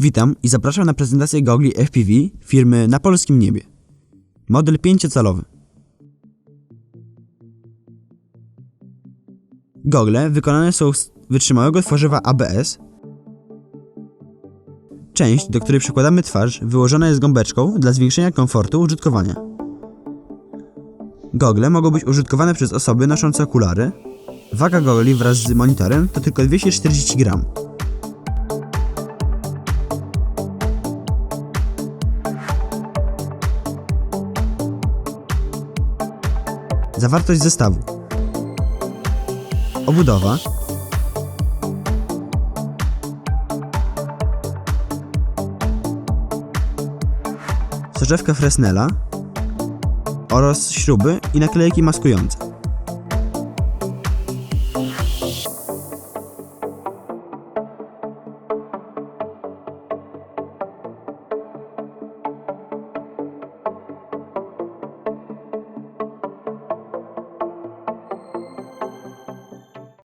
Witam i zapraszam na prezentację gogli FPV firmy Na Polskim Niebie. Model 5-calowy. Gogle wykonane są z wytrzymałego tworzywa ABS. Część, do której przykładamy twarz, wyłożona jest gąbeczką dla zwiększenia komfortu użytkowania. Gogle mogą być użytkowane przez osoby noszące okulary. Waga gogli wraz z monitorem to tylko 240 gram. Zawartość zestawu. Obudowa. Soczewka Fresnela oraz śruby i naklejki maskujące.